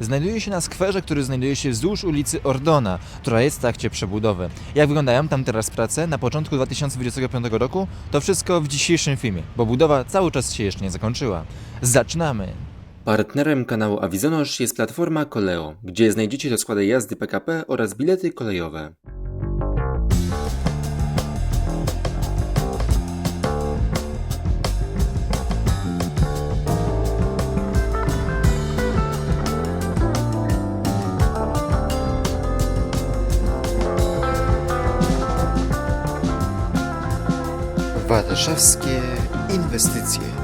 Znajduje się na skwerze, który znajduje się wzdłuż ulicy Ordona, która jest w trakcie przebudowy. Jak wyglądają tam teraz prace na początku 2025 roku? To wszystko w dzisiejszym filmie, bo budowa cały czas się jeszcze nie zakończyła. Zaczynamy! Partnerem kanału Avizonosz jest platforma Koleo, gdzie znajdziecie rozkłady jazdy PKP oraz bilety kolejowe. Warszawskie inwestycje.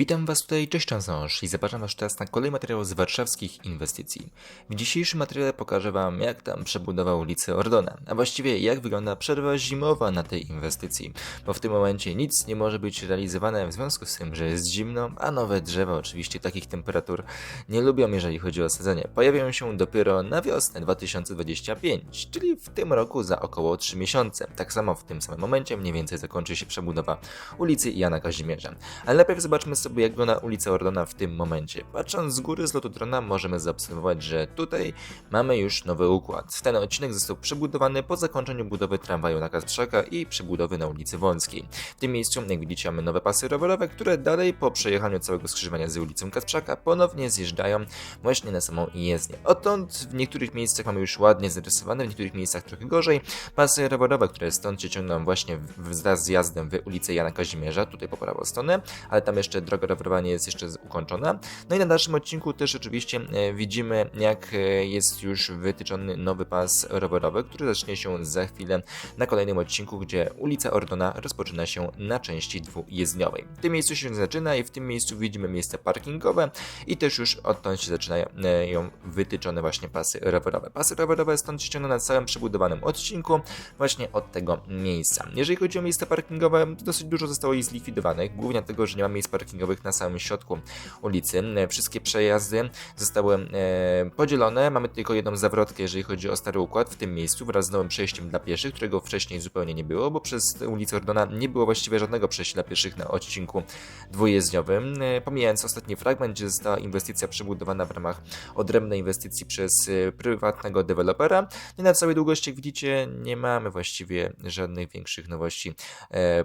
Witam Was tutaj, cześć Częsąż i zapraszam Was teraz na kolejny materiał z warszawskich inwestycji. W dzisiejszym materiale pokażę Wam, jak tam przebudowa ulicy Ordona, a właściwie jak wygląda przerwa zimowa na tej inwestycji, bo w tym momencie nic nie może być realizowane w związku z tym, że jest zimno, a nowe drzewa oczywiście takich temperatur nie lubią, jeżeli chodzi o sadzenie. Pojawią się dopiero na wiosnę 2025, czyli w tym roku za około 3 miesiące. Tak samo w tym samym momencie mniej więcej zakończy się przebudowa ulicy Jana Kazimierza. Ale najpierw zobaczmy sobie, jak wygląda ulica Ordona w tym momencie. Patrząc z góry z lotu drona możemy zaobserwować, że tutaj mamy już nowy układ. Ten odcinek został przebudowany po zakończeniu budowy tramwaju na Kasprzaka i przebudowy na ulicy Wąskiej. W tym miejscu, jak widzicie, mamy nowe pasy rowerowe, które dalej po przejechaniu całego skrzyżowania z ulicą Kasprzaka ponownie zjeżdżają właśnie na samą jezdnię. Odtąd w niektórych miejscach mamy już ładnie zarysowane, w niektórych miejscach trochę gorzej. Pasy rowerowe, które stąd się ciągną właśnie wraz z jazdem w ulicę Jana Kazimierza, tutaj po prawą stronę, ale tam jeszcze droga rowerowa nie jest jeszcze ukończona. No i na dalszym odcinku też oczywiście e, widzimy, jak e, jest już wytyczony nowy pas rowerowy, który zacznie się za chwilę na kolejnym odcinku, gdzie ulica Ordona rozpoczyna się na części dwujezdniowej. W tym miejscu się zaczyna i w tym miejscu widzimy miejsce parkingowe i też już odtąd się zaczynają e, wytyczone właśnie pasy rowerowe. Pasy rowerowe stąd się ciągną na całym przebudowanym odcinku właśnie od tego miejsca. Jeżeli chodzi o miejsca parkingowe, dosyć dużo zostało ich zlikwidowanych, głównie dlatego, że nie ma miejsc parkingowych na samym środku ulicy. E, Wszystkie przejazdy zostały e, podzielone. Mamy tylko jedną zawrotkę, jeżeli chodzi o stary układ w tym miejscu, wraz z nowym przejściem dla pieszych, którego wcześniej zupełnie nie było, bo przez ulicę Ordona nie było właściwie żadnego przejścia dla pieszych na odcinku dwujezdniowym. E, Pomijając ostatni fragment, gdzie została inwestycja przebudowana w ramach odrębnej inwestycji przez prywatnego dewelopera. I na całej długości, jak widzicie, nie mamy właściwie żadnych większych nowości,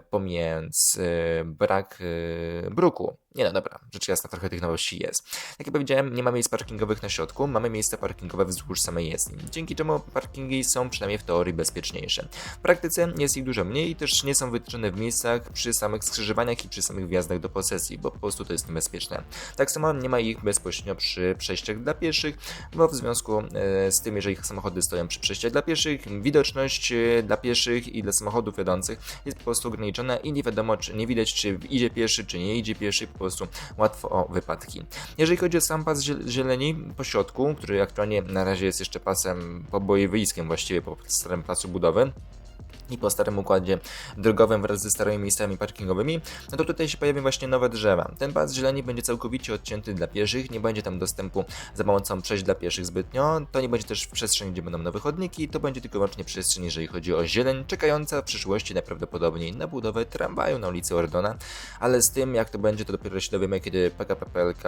pomijając brak e, bruku. Nie no, dobra, rzecz jasna, trochę tych nowości jest. Jak ja powiedziałem, nie ma miejsc parkingowych na środku, mamy miejsca parkingowe wzdłuż samej jezdni, dzięki czemu parkingi są przynajmniej w teorii bezpieczniejsze. W praktyce jest ich dużo mniej i też nie są wytyczone w miejscach przy samych skrzyżowaniach i przy samych wjazdach do posesji, bo po prostu to jest niebezpieczne. Tak samo nie ma ich bezpośrednio przy przejściach dla pieszych, bo w związku e, z tym, jeżeli samochody stoją przy przejściach dla pieszych, widoczność e, dla pieszych i dla samochodów jadących jest po prostu ograniczona i nie wiadomo, czy nie widać, czy idzie pieszy, czy nie idzie pieszy, po prostu łatwo o wypadki. Jeżeli chodzi o sam pas ziel- zieleni po środku, który aktualnie na razie jest jeszcze pasem pobojowiskiem właściwie po starym placu budowy, i po starym układzie drogowym wraz ze starymi miejscami parkingowymi, no to tutaj się pojawią właśnie nowe drzewa. Ten pas zieleni będzie całkowicie odcięty dla pieszych, nie będzie tam dostępu za pomocą przejść dla pieszych zbytnio, to nie będzie też przestrzeń, gdzie będą nowe chodniki, to będzie tylko wyłącznie przestrzeń, jeżeli chodzi o zieleń, czekająca w przyszłości najprawdopodobniej na budowę tramwaju na ulicy Ordona, ale z tym jak to będzie, to dopiero się dowiemy, kiedy PKP PLK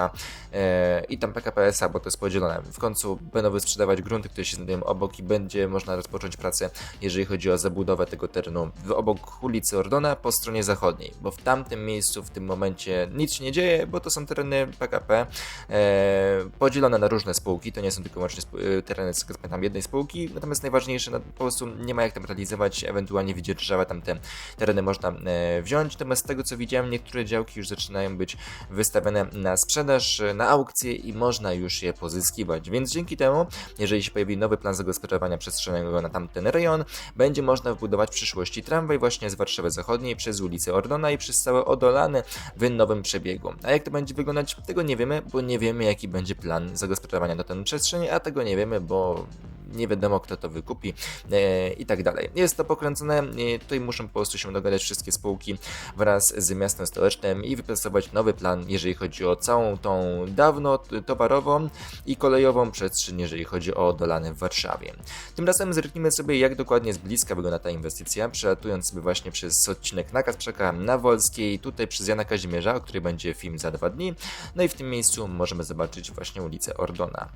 e, i tam PKP SA, bo to jest podzielone, w końcu będą wysprzedawać grunty, które się znajdują obok i będzie można rozpocząć pracę, jeżeli chodzi o zabudowę tego terenu. W obok ulicy Ordona po stronie zachodniej, bo w tamtym miejscu w tym momencie nic się nie dzieje, bo to są tereny PKP e, podzielone na różne spółki, to nie są tylko wyłącznie e, tereny z tam jednej spółki, natomiast najważniejsze, no, po prostu nie ma jak tam realizować, ewentualnie widzieć drzewa, tam te tereny można e, wziąć, natomiast z tego co widziałem, niektóre działki już zaczynają być wystawione na sprzedaż, e, na aukcję i można już je pozyskiwać, więc dzięki temu, jeżeli się pojawi nowy plan zagospodarowania przestrzennego na tamten rejon, będzie można wbudować w przyszłości tramwaj właśnie z Warszawy Zachodniej przez ulicę Ordona i przez całe Odolany w nowym przebiegu. A jak to będzie wyglądać, tego nie wiemy, bo nie wiemy jaki będzie plan zagospodarowania na tę przestrzeń, a tego nie wiemy, bo nie wiadomo kto to wykupi e, i tak dalej. Jest to pokręcone, e, tutaj muszą po prostu się dogadać wszystkie spółki wraz z miastem stołecznym i wypracować nowy plan, jeżeli chodzi o całą tą dawno towarową i kolejową przestrzeń, jeżeli chodzi o Dolany w Warszawie. Tymczasem zerknijmy sobie, jak dokładnie z bliska wygląda ta inwestycja, przelatując sobie właśnie przez odcinek na Kasprzyka na Wolskiej, tutaj przez Jana Kazimierza, o której będzie film za dwa dni, no i w tym miejscu możemy zobaczyć właśnie ulicę Ordona.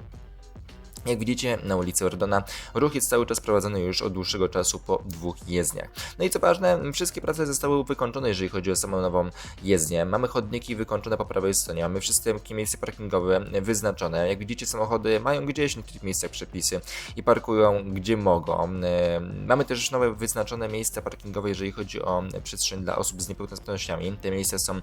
Jak widzicie, na ulicy Ordona ruch jest cały czas prowadzony już od dłuższego czasu po dwóch jezdniach. No i co ważne, wszystkie prace zostały wykończone, jeżeli chodzi o samą nową jezdnię. Mamy chodniki wykończone po prawej stronie, mamy wszystkie miejsca parkingowe wyznaczone. Jak widzicie, samochody mają gdzieś na tych miejscach przepisy i parkują gdzie mogą. E, Mamy też nowe wyznaczone miejsca parkingowe, jeżeli chodzi o przestrzeń dla osób z niepełnosprawnościami. Te miejsca są e,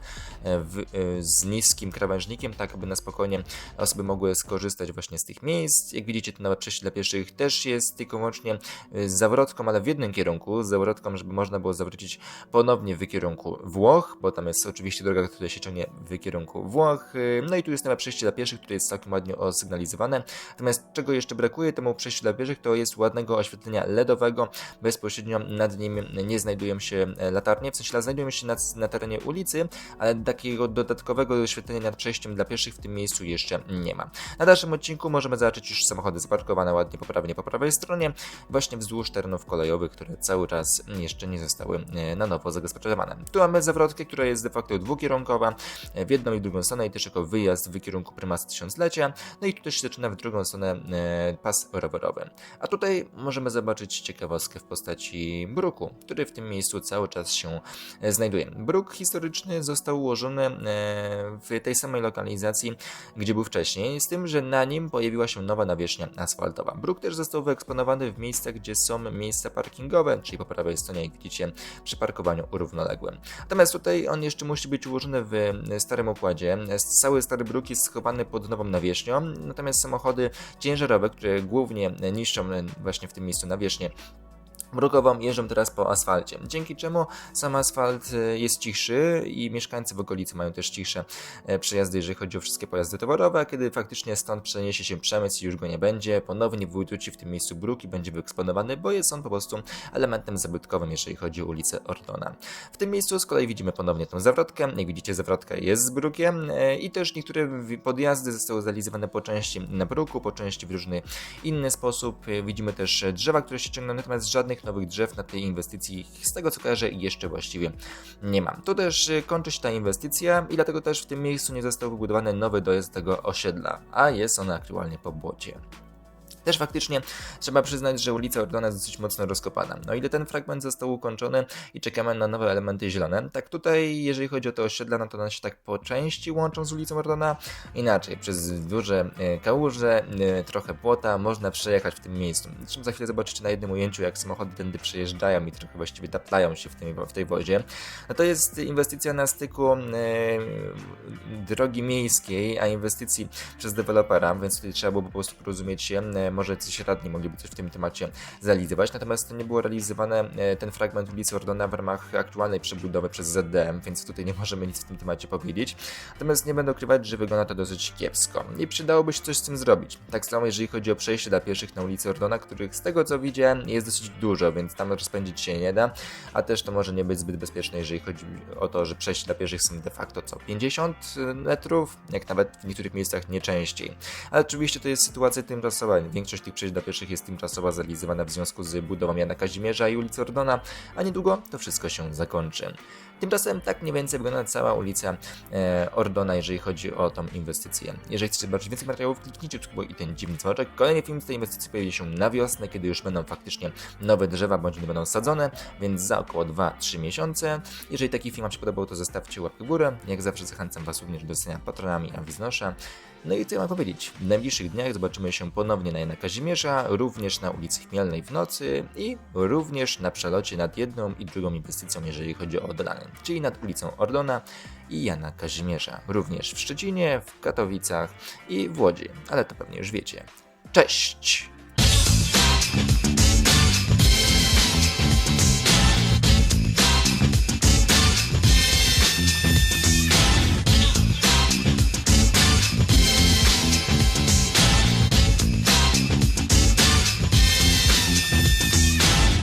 w, e, z niskim krawężnikiem, tak aby na spokojnie osoby mogły skorzystać właśnie z tych miejsc. Jak widzicie, to nowe przejście dla pieszych też jest tylko wyłącznie y, z zawrotką, ale w jednym kierunku, z zawrotką, żeby można było zawrócić ponownie w kierunku Włoch, bo tam jest oczywiście droga, która się ciągnie w kierunku Włoch. Y, No i tu jest nowe przejście dla pieszych, które jest całkiem ładnie osygnalizowane. Natomiast czego jeszcze brakuje temu przejściu dla pieszych, to jest ładnego oświetlenia LEDowego. Bezpośrednio nad nim nie znajdują się e, latarnie, w sensie znajdują się na, na terenie ulicy, ale takiego dodatkowego oświetlenia nad przejściem dla pieszych w tym miejscu jeszcze nie ma. Na dalszym odcinku możemy zobaczyć już samochody zaparkowane ładnie poprawnie po prawej stronie, właśnie wzdłuż terenów kolejowych, które cały czas jeszcze nie zostały e, na nowo zagospodarowane. Tu mamy zawrotkę, która jest de facto dwukierunkowa, e, w jedną i drugą stronę i też jako wyjazd w kierunku prymas tysiąclecia, no i tu też się zaczyna w drugą stronę e, pas rowerowy. A tutaj możemy zobaczyć ciekawostkę w postaci bruku, który w tym miejscu cały czas się znajduje. Bruk historyczny został ułożony w tej samej lokalizacji, gdzie był wcześniej, z tym, że na nim pojawiła się nowa nawierzchnia asfaltowa. Bruk też został wyeksponowany w miejscach, gdzie są miejsca parkingowe, czyli po prawej stronie, jak widzicie, przy parkowaniu równoległym. Natomiast tutaj on jeszcze musi być ułożony w starym układzie. Cały stary bruk jest schowany pod nową nawierzchnią, natomiast samochody ciężarowe, które głównie niszczą właśnie w tym miejscu nawierzchnię, Mrugową jeżdżą teraz po asfalcie, dzięki czemu sam asfalt e, jest cichszy i mieszkańcy w okolicy mają też cichsze e, przejazdy, jeżeli chodzi o wszystkie pojazdy towarowe, a kiedy faktycznie stąd przeniesie się przemysł i już go nie będzie, ponownie wróci w tym miejscu bruk będzie wyeksponowany, bo jest on po prostu elementem zabytkowym, jeżeli chodzi o ulicę Ordona. W tym miejscu z kolei widzimy ponownie tą zawrotkę, jak widzicie zawrotka jest z brukiem e, i też niektóre podjazdy zostały zrealizowane po części na bruku, po części w różny inny sposób. Widzimy też drzewa, które się ciągną, natomiast żadnych nowych drzew na tej inwestycji, z tego co kojarzę, jeszcze właściwie nie ma. Tu też e, kończy się ta inwestycja i dlatego też w tym miejscu nie został wybudowany nowy dojazd do tego osiedla, a jest on aktualnie po błocie. Też faktycznie trzeba przyznać, że ulica Ordona jest dosyć mocno rozkopana. No ile ten fragment został ukończony i czekamy na nowe elementy zielone, tak tutaj jeżeli chodzi o te osiedla, no to one się tak po części łączą z ulicą Ordona. Inaczej, przez duże e, kałuże, e, trochę płota można przejechać w tym miejscu. Zresztą za chwilę zobaczycie na jednym ujęciu, jak samochody tędy przejeżdżają i trochę właściwie taplają się w, tym, w tej wozie. No to jest inwestycja na styku e, drogi miejskiej, a inwestycji przez dewelopera, więc tutaj trzeba było po prostu porozumieć się. E, Może coś radni mogliby coś w tym temacie zrealizować. Natomiast to nie było realizowane e, ten fragment ulicy Ordona w ramach aktualnej przebudowy przez ZDM, więc tutaj nie możemy nic w tym temacie powiedzieć. Natomiast nie będę ukrywać, że wygląda to dosyć kiepsko i przydałoby się coś z tym zrobić. Tak samo jeżeli chodzi o przejście dla pieszych na ulicy Ordona, których z tego co widziałem jest dosyć dużo, więc tam rozpędzić się nie da, a też to może nie być zbyt bezpieczne, jeżeli chodzi o to, że przejście dla pieszych są de facto co 50 metrów, jak nawet w niektórych miejscach nie częściej. Ale oczywiście to jest sytuacja tymczasowa. Większość tych przejść dla pieszych jest tymczasowo zrealizowana w związku z budową Jana Kazimierza i ulicy Ordona, a niedługo to wszystko się zakończy. Tymczasem tak mniej więcej wygląda cała ulica e, Ordona, jeżeli chodzi o tą inwestycję. Jeżeli chcecie zobaczyć więcej materiałów, kliknijcie tu i ten dziwny dzwoneczek. Kolejny film z tej inwestycji pojawi się na wiosnę, kiedy już będą faktycznie nowe drzewa, bądź nie będą sadzone, więc za około 2-3 miesiące. Jeżeli taki film Wam się podobał, to zostawcie łapkę w górę. Jak zawsze zachęcam Was również do zostania patronami Awiznosza. No i co ja mam powiedzieć? W najbliższych dniach zobaczymy się ponownie na Jana Kazimierza, również na ulicy Chmielnej w nocy i również na przelocie nad jedną i drugą inwestycją, jeżeli chodzi o Dolany, czyli nad ulicą Ordona i Jana Kazimierza. Również w Szczecinie, w Katowicach i w Łodzi, ale to pewnie już wiecie. Cześć!